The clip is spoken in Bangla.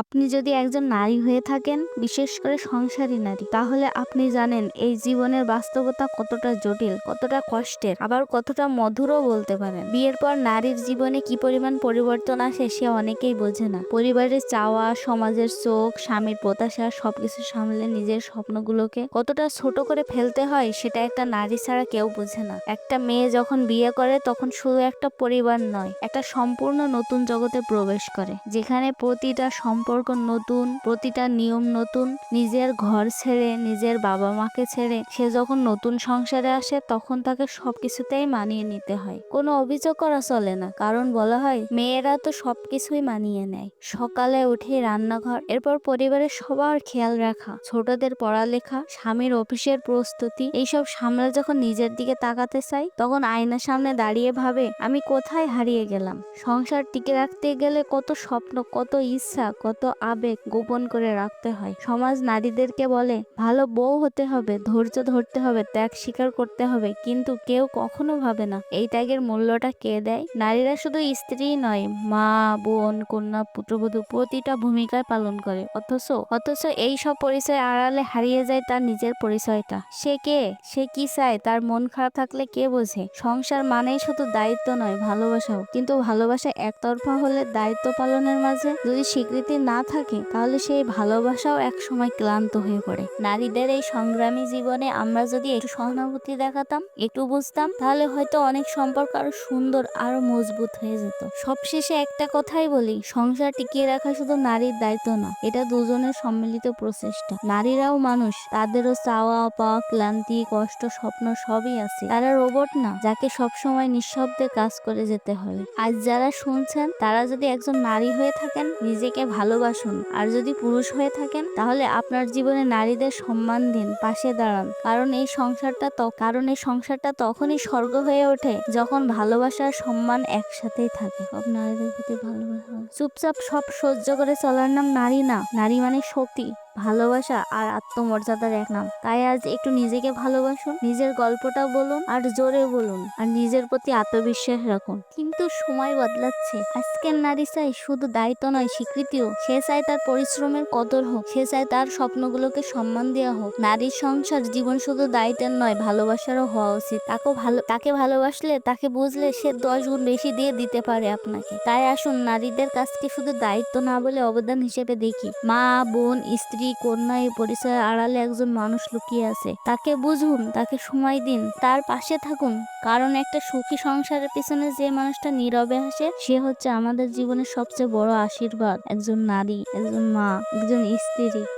আপনি যদি একজন নারী হয়ে থাকেন, বিশেষ করে সংসারী নারী, তাহলে আপনি জানেন এই জীবনের বাস্তবতা কতটা জটিল, কতটা কষ্টের, আবার কতটা মধুরও বলতে পারেন। বিয়ের পর নারীর জীবনে কি পরিমাণ পরিবর্তন আসে সে অনেকেই বোঝে না। পরিবারের চাওয়া, সমাজের চোখ, স্বামীর প্রত্যাশা সবকিছু সামলে নিজের স্বপ্নগুলোকে কতটা ছোট করে ফেলতে হয় সেটা একটা নারী ছাড়া কেউ বোঝে না। একটা মেয়ে যখন বিয়ে করে, তখন শুধু একটা পরিবার নয়, একটা সম্পূর্ণ নতুন জগতে প্রবেশ করে, যেখানে প্রতিটা সম্পর্ক নতুন, প্রতিটা নিয়ম নতুন, নিজের ঘর ছেড়ে, নিজের বাবা মাকে ছেড়ে, সে যখন নতুন সংসারে আসে তখন তাকে সবকিছুতেই মানিয়ে নিতে হয়। কোনো অভিযোগ করা চলে না, কারণ বলা হয়, মেয়েরা তো সবকিছুই মানিয়ে নেয়। সকালে উঠে রান্নাঘর, এরপর পরিবারের সবার খেয়াল রাখা, ছোটদের পড়ালেখা, স্বামীর অফিসের প্রস্তুতি, এইসব সামলে যখন নিজের দিকে তাকাতে চাই, তখন আয়নার সামনে দাঁড়িয়ে ভাবে, আমি কোথায় হারিয়ে গেলাম? সংসার টিকে রাখতে গেলে কত স্বপ্ন, কত ইচ্ছা, কত আবেগ গোপন করে রাখতে হয়। সমাজ নারীদেরকে বলে, ভালো বউ হতে হবে, ধৈর্য ধরতে হবে, ত্যাগ স্বীকার করতে হবে। কিন্তু কেউ কখনো ভাবে না, এই ত্যাগের মূল্যটা কে দেয়? নারীরা শুধু স্ত্রী নয়, মা, বোন, কন্যা, পুত্রবধূ প্রতিটা ভূমিকায় পালন করে। অথচ অথচ এই সব পরিচয় আড়ালে হারিয়ে যায় তার নিজের পরিচয়টা। সে কে? সে কি চায়? তার মন খারাপ থাকলে কে বোঝে? সংসার মানেই শুধু দায়িত্ব নয়, ভালোবাসাও। কিন্তু ভালোবাসা একতরফা হলে দায়িত্ব পালনের মাঝে যদি স্বীকৃতি না থাকে, তাহলে সেই ভালোবাসাও একসময় ক্লান্ত হয়ে পড়ে। নারীদের এই সংগ্রামী জীবনে আমরা যদি একটু সহানুভূতি দেখাতাম, একটু বুঝতাম, তাহলে হয়তো অনেক সম্পর্ক আরও সুন্দর, আরও মজবুত হয়ে যেত। সবশেষে একটা কথাই বলি, সংসার টিকিয়ে রাখা শুধু নারীর দায়িত্ব না, এটা দুজনের সম্মিলিত প্রচেষ্টা। নারীরাও মানুষ, তাদেরও চাওয়া, পাওয়া, ক্লান্তি, কষ্ট, স্বপ্ন সবই আছে। তারা রোবট না, যাকে সবসময় নিঃশব্দে কাজ করে যেতে হবে। আজ যারা শুনছেন, তারা যদি একজন নারী হয়ে থাকেন, নিজেকে ভালোবাসুন। আর যদি পুরুষ হয়ে থাকেন, তাহলে আপনার জীবনে নারীদের সম্মান দিন, পাশে দাঁড়ান। কারণ এই সংসারটা কারণ এই সংসারটা তখনই স্বর্গ হয়ে ওঠে যখন ভালোবাসার সম্মান একসাথেই থাকে। নারীদের প্রতি ভালোবাসা। চুপচাপ সব সহ্য করে চলার নাম নারী না। নারী মানে শক্তি ভালোবাসা আর আত্মমর্যাদার এক নাম তাই আজ একটু নিজেকে ভালোবাসুন, নিজের গল্পটা বলুন আর জোরে বলুন আর নিজের প্রতি আত্মবিশ্বাস রাখুন। কিন্তু সময় বদলাচ্ছে। আজকের নারী চাই শুধু দায়িত্ব নয়, স্বীকৃতিও। সে চায় তার পরিশ্রমের কদর হোক, সে চায় তার স্বপ্নগুলোকে সম্মান দেওয়া হোক। নারীর সংসার জীবন শুধু দায়িত্বের নয়, ভালোবাসারও হওয়া উচিত। তাকে ভালো তাকে ভালোবাসলে, তাকে বুঝলে সে দশ গুণ বেশি দিয়ে দিতে পারে আপনাকে। তাই আসুন, নারীদের কাছকে শুধু দায়িত্ব না বলে অবদান হিসেবে দেখি। মা, বোন স্ত্রী কন্যা এই পরিচয়ের আড়ালে একজন মানুষ লুকিয়ে আছে। তাকে বুঝুন, তাকে সময় দিন, তার পাশে থাকুন। কারণ একটা সুখী সংসারের পিছনে যে মানুষটা নীরবে হাসে সে হচ্ছে আমাদের জীবনের সবচেয়ে বড় আশীর্বাদ। একজন নারী, একজন মা, একজন স্ত্রী।